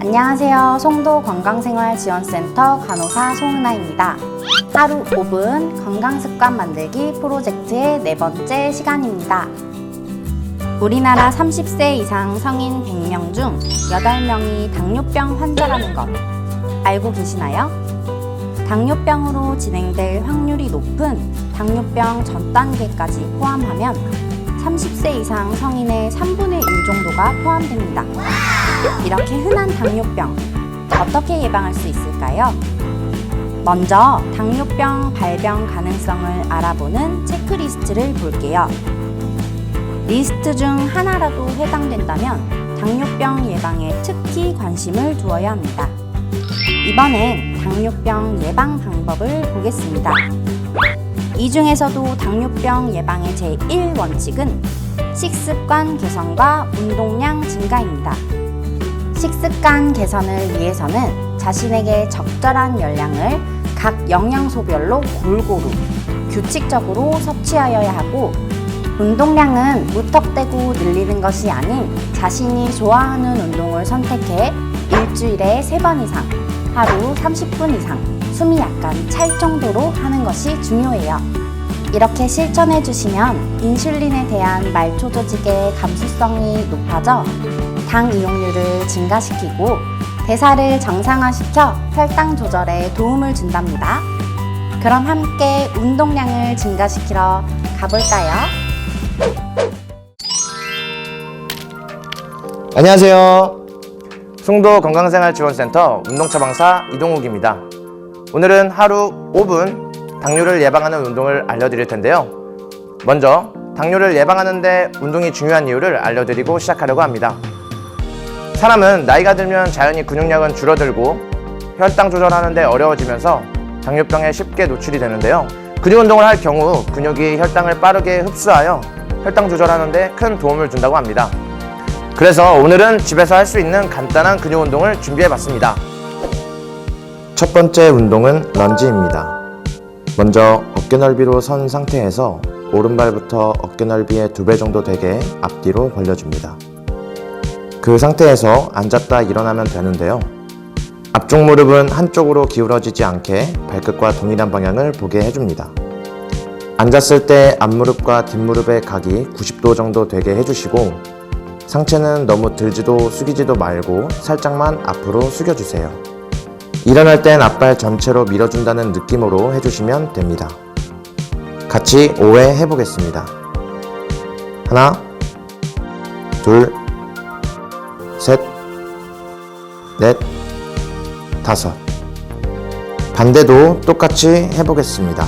안녕하세요. 송도 건강생활지원센터 간호사 송은아입니다. 하루 5분 건강습관 만들기 프로젝트의 네 번째 시간입니다. 우리나라 30세 이상 성인 100명 중 8명이 당뇨병 환자라는 것 알고 계시나요? 당뇨병으로 진행될 확률이 높은 당뇨병 전 단계까지 포함하면 30세 이상 성인의 3분의 1 정도가 포함됩니다. 이렇게 흔한 당뇨병 어떻게 예방할 수 있을까요? 먼저 당뇨병 발병 가능성을 알아보는 체크리스트를 볼게요. 리스트 중 하나라도 해당된다면 당뇨병 예방에 특히 관심을 두어야 합니다. 이번엔 당뇨병 예방 방법을 보겠습니다. 이 중에서도 당뇨병 예방의 제1원칙은 식습관 개선과 운동량 증가입니다. 식습관 개선을 위해서는 자신에게 적절한 열량을 각 영양소별로 골고루 규칙적으로 섭취하여야 하고 운동량은 무턱대고 늘리는 것이 아닌 자신이 좋아하는 운동을 선택해 일주일에 3번 이상, 하루 30분 이상, 숨이 약간 찰 정도로 하는 것이 중요해요. 이렇게 실천해 주시면 인슐린에 대한 말초 조직의 감수성이 높아져 당 이용률을 증가시키고 대사를 정상화시켜 혈당 조절에 도움을 준답니다. 그럼 함께 운동량을 증가시키러 가볼까요? 안녕하세요. 송도 건강생활지원센터 운동처방사 이동욱입니다. 오늘은 하루 5분 당뇨를 예방하는 운동을 알려드릴 텐데요. 먼저 당뇨를 예방하는데 운동이 중요한 이유를 알려드리고 시작하려고 합니다. 사람은 나이가 들면 자연히 근육량은 줄어들고 혈당 조절하는데 어려워지면서 당뇨병에 쉽게 노출이 되는데요. 근육 운동을 할 경우 근육이 혈당을 빠르게 흡수하여 혈당 조절하는데 큰 도움을 준다고 합니다. 그래서 오늘은 집에서 할 수 있는 간단한 근육 운동을 준비해 봤습니다. 첫 번째 운동은 런지입니다. 먼저 어깨 넓이로 선 상태에서 오른발부터 어깨 넓이의 두 배 정도 되게 앞뒤로 벌려줍니다. 그 상태에서 앉았다 일어나면 되는데요. 앞쪽 무릎은 한쪽으로 기울어지지 않게 발끝과 동일한 방향을 보게 해줍니다. 앉았을 때 앞무릎과 뒷무릎의 각이 90도 정도 되게 해주시고 상체는 너무 들지도 숙이지도 말고 살짝만 앞으로 숙여주세요. 일어날 땐 앞발 전체로 밀어준다는 느낌으로 해주시면 됩니다. 같이 5회 해보겠습니다. 하나, 둘, 셋, 넷, 다섯. 반대도 똑같이 해보겠습니다.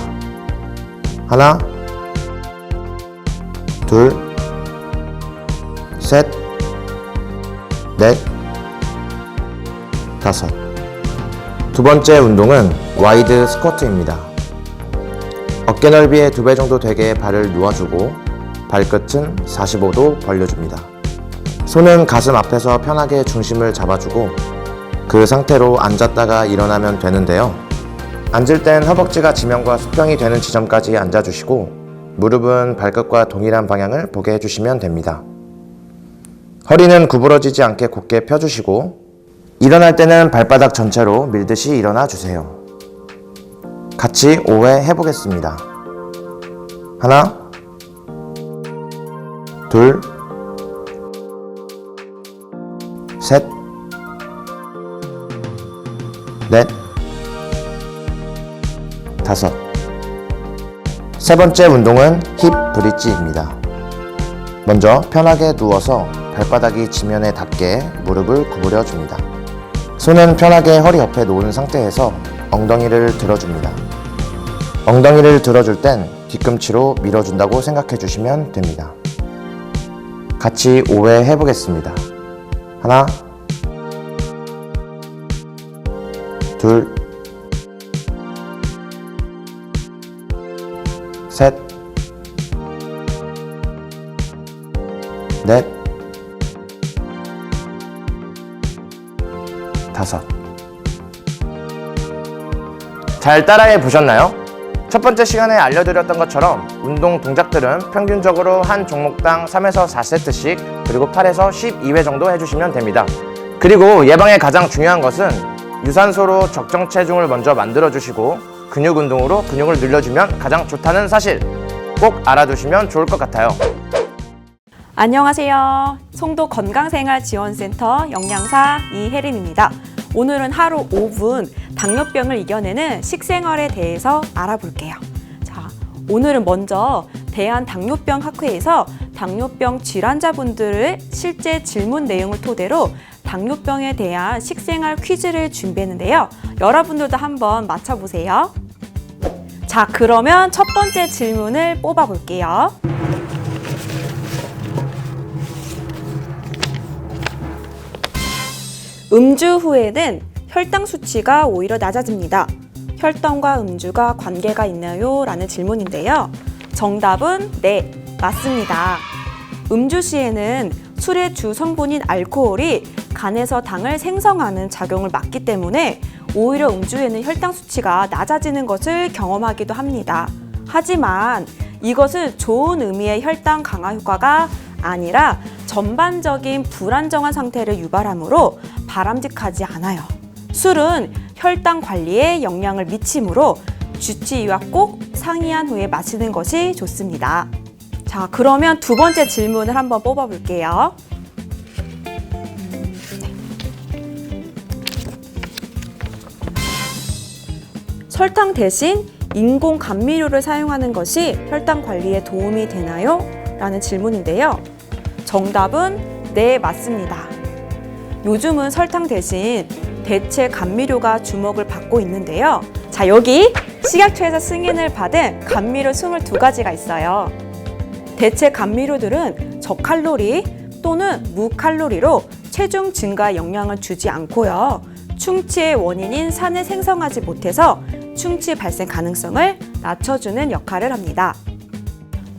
하나, 둘, 셋, 넷, 다섯. 두 번째 운동은 와이드 스쿼트입니다. 어깨 넓이의 두 배 정도 되게 발을 누워주고 발끝은 45도 벌려줍니다. 손은 가슴 앞에서 편하게 중심을 잡아주고 그 상태로 앉았다가 일어나면 되는데요. 앉을 땐 허벅지가 지면과 수평이 되는 지점까지 앉아주시고 무릎은 발끝과 동일한 방향을 보게 해주시면 됩니다. 허리는 구부러지지 않게 곧게 펴주시고 일어날 때는 발바닥 전체로 밀듯이 일어나 주세요. 같이 5회 해보겠습니다. 하나, 둘, 셋, 넷, 다섯. 세 번째 운동은 힙 브릿지입니다. 먼저 편하게 누워서 발바닥이 지면에 닿게 무릎을 구부려 줍니다. 손은 편하게 허리 옆에 놓은 상태에서 엉덩이를 들어줍니다. 엉덩이를 들어줄 땐 뒤꿈치로 밀어준다고 생각해 주시면 됩니다. 같이 5회 해보겠습니다. 하나, 둘, 셋, 넷, 다섯. 잘 따라해 보셨나요? 첫 번째 시간에 알려드렸던 것처럼 운동 동작들은 평균적으로 한 종목당 3에서 4세트씩 그리고 8에서 12회 정도 해주시면 됩니다. 그리고 예방에 가장 중요한 것은 유산소로 적정 체중을 먼저 만들어 주시고 근육 운동으로 근육을 늘려주면 가장 좋다는 사실 꼭 알아두시면 좋을 것 같아요. 안녕하세요. 송도 건강생활지원센터 영양사 이혜림입니다. 오늘은 하루 5분 당뇨병을 이겨내는 식생활에 대해서 알아볼게요. 자, 오늘은 먼저 대한당뇨병학회에서 당뇨병 질환자분들의 실제 질문 내용을 토대로 당뇨병에 대한 식생활 퀴즈를 준비했는데요. 여러분들도 한번 맞춰보세요. 자, 그러면 첫 번째 질문을 뽑아볼게요. 음주 후에는 혈당 수치가 오히려 낮아집니다. 혈당과 음주가 관계가 있나요? 라는 질문인데요. 정답은 네, 맞습니다. 음주 시에는 술의 주 성분인 알코올이 간에서 당을 생성하는 작용을 막기 때문에 오히려 음주에는 혈당 수치가 낮아지는 것을 경험하기도 합니다. 하지만 이것은 좋은 의미의 혈당 강화 효과가 아니라 전반적인 불안정한 상태를 유발하므로 바람직하지 않아요. 술은 혈당 관리에 영향을 미치므로 주치의와 꼭 상의한 후에 마시는 것이 좋습니다. 자, 그러면 두 번째 질문을 한번 뽑아볼게요. 설탕 대신 인공 감미료를 사용하는 것이 혈당 관리에 도움이 되나요? 라는 질문인데요. 정답은 네, 맞습니다. 요즘은 설탕 대신 대체 감미료가 주목을 받고 있는데요. 자, 여기 식약처에서 승인을 받은 감미료 22가지가 있어요. 대체 감미료들은 저칼로리 또는 무칼로리로 체중 증가에 영향을 주지 않고요. 충치의 원인인 산을 생성하지 못해서 충치 발생 가능성을 낮춰주는 역할을 합니다.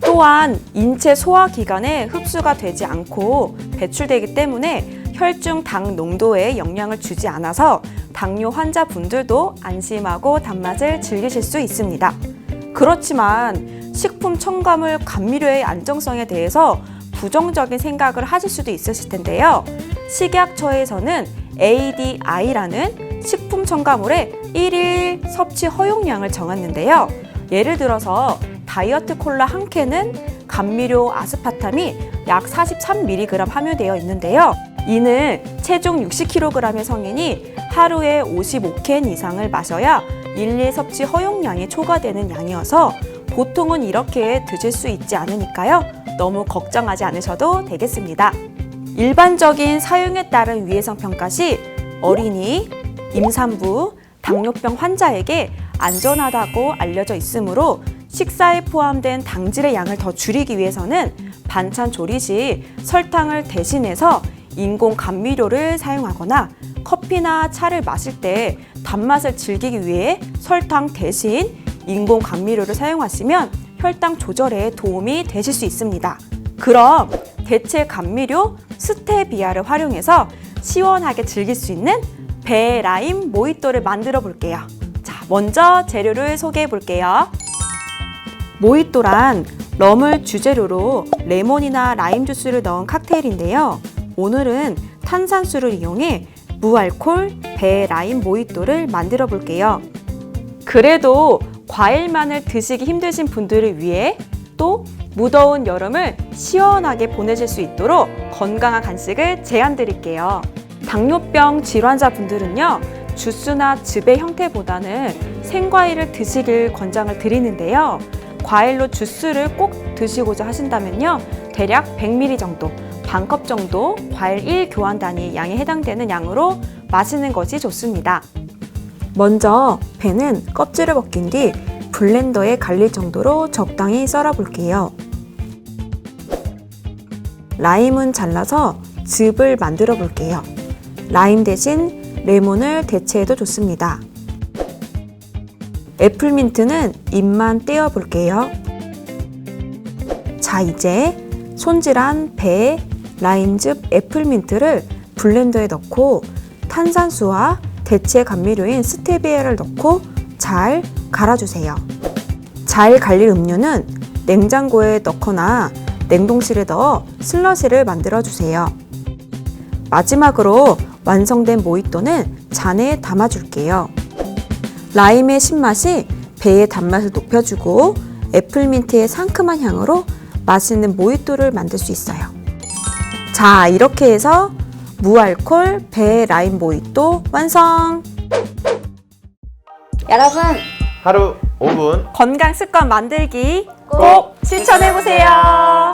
또한 인체 소화 기관에 흡수가 되지 않고 배출되기 때문에 혈중 당 농도에 영향을 주지 않아서 당뇨 환자분들도 안심하고 단맛을 즐기실 수 있습니다. 그렇지만 식품 첨가물 감미료의 안정성에 대해서 부정적인 생각을 하실 수도 있으실 텐데요. 식약처에서는 ADI라는 식품 첨가물의 일일 섭취 허용량을 정했는데요. 예를 들어서 다이어트 콜라 한 캔은 감미료 아스파탐이 약 43mg 함유되어 있는데요. 이는 체중 60kg의 성인이 하루에 55캔 이상을 마셔야 일일 섭취 허용량이 초과되는 양이어서 보통은 이렇게 드실 수 있지 않으니까요. 너무 걱정하지 않으셔도 되겠습니다. 일반적인 사용에 따른 위해성 평가 시 어린이, 임산부, 당뇨병 환자에게 안전하다고 알려져 있으므로 식사에 포함된 당질의 양을 더 줄이기 위해서는 반찬 조리 시 설탕을 대신해서 인공 감미료를 사용하거나 커피나 차를 마실 때 단맛을 즐기기 위해 설탕 대신 인공 감미료를 사용하시면 혈당 조절에 도움이 되실 수 있습니다. 그럼 대체 감미료 스테비아를 활용해서 시원하게 즐길 수 있는 베라임 모히또를 만들어 볼게요. 자, 먼저 재료를 소개해 볼게요. 모히또란 럼을 주재료로 레몬이나 라임 주스를 넣은 칵테일인데요. 오늘은 탄산수를 이용해 무알콜 베라임 모히또를 만들어 볼게요. 그래도 과일만을 드시기 힘드신 분들을 위해 또 무더운 여름을 시원하게 보내실 수 있도록 건강한 간식을 제안 드릴게요. 당뇨병 질환자분들은요, 주스나 즙의 형태보다는 생과일을 드시길 권장을 드리는데요. 과일로 주스를 꼭 드시고자 하신다면요, 대략 100ml 정도, 반컵 정도 과일 1 교환 단위 양에 해당되는 양으로 마시는 것이 좋습니다. 먼저 배는 껍질을 벗긴 뒤 블렌더에 갈릴 정도로 적당히 썰어 볼게요. 라임은 잘라서 즙을 만들어 볼게요. 라임 대신 레몬을 대체해도 좋습니다. 애플민트는 잎만 떼어 볼게요. 자, 이제 손질한 배, 라임즙, 애플민트를 블렌더에 넣고 탄산수와 대체 감미료인 스테비아를 넣고 잘 갈아주세요. 잘 갈릴 음료는 냉장고에 넣거나 냉동실에 넣어 슬러시를 만들어 주세요. 마지막으로 완성된 모히또는 잔에 담아줄게요. 라임의 신맛이 배의 단맛을 높여주고 애플민트의 상큼한 향으로 맛있는 모히또를 만들 수 있어요. 자, 이렇게 해서 무알콜 배 라임 모히또 완성! 여러분, 하루 5분 건강 습관 만들기 꼭 실천해 보세요.